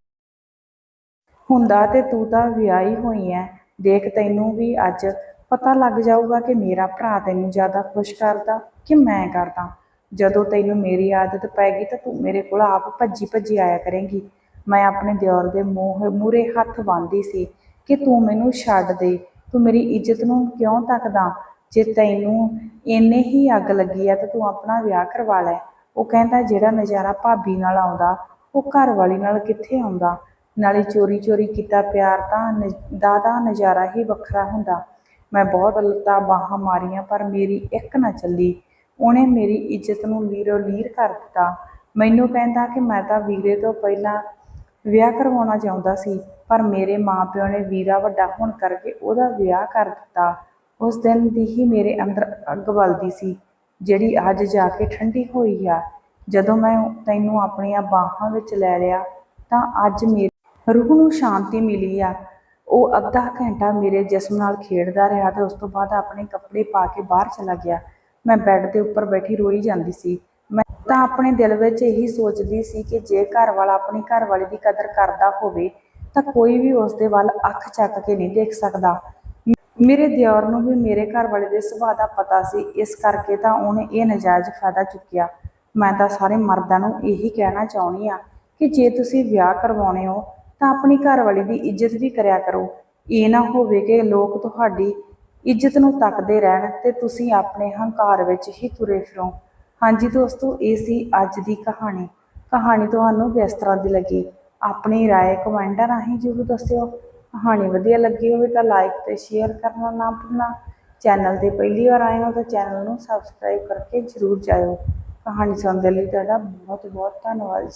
ਹੁੰਦਾ ਤੇ ਤੂੰ ਤਾਂ ਵਿਆਹੀ ਹੋਈ ਐ। ਦੇਖ ਤੈਨੂੰ ਵੀ ਅੱਜ ਪਤਾ ਲੱਗ ਜਾਊਗਾ ਕਿ ਮੇਰਾ ਭਰਾ ਤੈਨੂੰ ਜ਼ਿਆਦਾ ਖੁਸ਼ ਕਰਦਾ ਕਿ ਮੈਂ ਕਰਦਾ। ਜਦੋਂ ਤੈਨੂੰ ਮੇਰੀ ਆਦਤ ਪੈ ਗਈ ਤਾਂ ਤੂੰ ਮੇਰੇ ਕੋਲ ਆਪ ਭੱਜੀ ਭੱਜੀ ਆਇਆ ਕਰੇਂਗੀ। ਮੈਂ ਆਪਣੇ ਦਿਓਰ ਦੇ ਮੂੰਹ ਮੂਰੇ ਹੱਥ ਬੰਨ੍ਹਦੀ ਸੀ ਕਿ ਤੂੰ ਮੈਨੂੰ ਛੱਡ ਦੇ, ਤੂੰ ਮੇਰੀ ਇੱਜ਼ਤ ਨੂੰ ਕਿਉਂ ਤੱਕਦਾ? ਜੇ ਤੈਨੂੰ ਇੰਨੇ ਹੀ ਅੱਗ ਲੱਗੀ ਆ ਤਾਂ ਤੂੰ ਆਪਣਾ ਵਿਆਹ ਕਰਵਾ ਲੈ। ਉਹ ਕਹਿੰਦਾ, ਜਿਹੜਾ ਨਜ਼ਾਰਾ ਭਾਬੀ ਨਾਲ ਆਉਂਦਾ, ਉਹ ਘਰ ਵਾਲੀ ਨਾਲ ਕਿੱਥੇ ਆਉਂਦਾ? ਨਾਲੇ ਚੋਰੀ ਚੋਰੀ ਕੀਤਾ ਪਿਆਰ ਤਾਂ ਨ- ਨਜ਼ਾਰਾ ਹੀ ਵੱਖਰਾ ਹੁੰਦਾ। ਮੈਂ ਬਹੁਤ ਲੱਤਾਂ ਬਾਹਾਂ ਮਾਰੀਆਂ, ਪਰ ਮੇਰੀ ਇੱਕ ਨਾ ਚੱਲੀ। ਉਹਨੇ ਮੇਰੀ ਇੱਜ਼ਤ ਨੂੰ ਲੀਰੋ ਲੀਰ ਕਰ ਦਿੱਤਾ। ਮੈਨੂੰ ਕਹਿੰਦਾ ਕਿ ਮੈਂ ਤਾਂ ਵੀਰੇ ਤੋਂ ਪਹਿਲਾਂ ਵਿਆਹ ਕਰਵਾਉਣਾ ਚਾਹੁੰਦਾ ਸੀ, ਪਰ ਮੇਰੇ ਮਾਪਿਓ ਨੇ ਵੀਰਾ ਵੱਡਾ ਹੋਣ ਕਰਕੇ ਉਹਦਾ ਵਿਆਹ ਕਰ ਦਿੱਤਾ। ਉਸ ਦਿਨ ਦੀ ਹੀ ਮੇਰੇ ਅੰਦਰ ਅੱਗ ਬਲਦੀ ਸੀ, ਜਿਹੜੀ ਅੱਜ ਜਾ ਕੇ ਠੰਡੀ ਹੋਈ ਆ। ਜਦੋਂ ਮੈਂ ਤੈਨੂੰ ਆਪਣੀਆਂ ਬਾਹਾਂ ਵਿੱਚ ਲੈ ਲਿਆ, ਤਾਂ ਅੱਜ ਮੇਰੀ ਰੂਹ ਨੂੰ ਸ਼ਾਂਤੀ ਮਿਲੀ ਆ। ਉਹ ਅੱਧਾ ਘੰਟਾ ਮੇਰੇ ਜਿਸਮ ਨਾਲ ਖੇਡਦਾ ਰਿਹਾ ਤੇ ਉਸ ਤੋਂ ਬਾਅਦ ਆਪਣੇ ਕੱਪੜੇ ਪਾ ਕੇ ਬਾਹਰ ਚਲਾ ਗਿਆ। ਮੈਂ ਬੈੱਡ ਦੇ ਉੱਪਰ ਬੈਠੀ ਰੋਈ ਜਾਂਦੀ ਸੀ। ਤਾਂ ਆਪਣੇ ਦਿਲ ਵਿੱਚ ਇਹੀ ਸੋਚਦੀ ਸੀ ਕਿ ਜੇ ਘਰ ਵਾਲਾ ਆਪਣੀ ਘਰ ਵਾਲੀ ਦੀ ਕਦਰ ਕਰਦਾ ਹੋਵੇ, ਤਾਂ ਕੋਈ ਵੀ ਉਸ ਦੇ ਵੱਲ ਅੱਖ ਚੱਕ ਕੇ ਨਹੀਂ ਦੇਖ ਸਕਦਾ। ਮੇਰੇ ਦਿਓਰ ਨੂੰ ਵੀ ਮੇਰੇ ਘਰ ਵਾਲੇ ਦੇ ਸੁਭਾਅ ਦਾ ਪਤਾ ਸੀ, ਇਸ ਕਰਕੇ ਤਾਂ ਉਹਨੇ ਇਹ ਨਜਾਇਜ਼ ਫਾਇਦਾ ਚੁੱਕਿਆ। ਮੈਂ ਤਾਂ ਸਾਰੇ ਮਰਦਾਂ ਨੂੰ ਇਹੀ ਕਹਿਣਾ ਚਾਹੁੰਦੀ ਆ ਕਿ ਜੇ ਤੁਸੀਂ ਵਿਆਹ ਕਰਵਾਉਣੇ ਹੋ, ਤਾਂ ਆਪਣੀ ਘਰ ਵਾਲੀ ਦੀ ਇੱਜ਼ਤ ਵੀ ਕਰਿਆ ਕਰੋ। ਇਹ ਨਾ ਹੋਵੇ ਕਿ ਲੋਕ ਤੁਹਾਡੀ ਇੱਜ਼ਤ ਨੂੰ ਤੱਕਦੇ ਰਹਿਣ ਤੇ ਤੁਸੀਂ ਆਪਣੇ ਹੰਕਾਰ ਵਿੱਚ ਹੀ ਤੁਰੇ ਫਿਰੋ। ਹਾਂਜੀ ਦੋਸਤੋ, ਇਹ ਸੀ ਅੱਜ ਦੀ ਕਹਾਣੀ। ਕਹਾਣੀ ਤੁਹਾਨੂੰ ਕਿਸ ਤਰ੍ਹਾਂ ਦੀ ਲੱਗੀ। ਆਪਣੀ ਰਾਏ ਕਮੈਂਟਾਂ ਰਾਹੀਂ ਜ਼ਰੂਰ ਦੱਸਿਓ। ਕਹਾਣੀ ਵਧੀਆ ਲੱਗੀ ਹੋਵੇ ਤਾਂ ਲਾਈਕ ਤੇ ਸ਼ੇਅਰ ਕਰਨਾ ਨਾ ਭੁੱਲਣਾ। ਚੈਨਲ ਦੇ ਪਹਿਲੀ ਵਾਰ ਆਏ ਹੋ ਤਾਂ ਚੈਨਲ ਨੂੰ ਸਬਸਕ੍ਰਾਈਬ ਕਰਕੇ ਜ਼ਰੂਰ ਜਾਇਓ। ਕਹਾਣੀ ਸੁਣਦੇ ਲਈ ਤੁਹਾਡਾ ਬਹੁਤ ਬਹੁਤ ਧੰਨਵਾਦ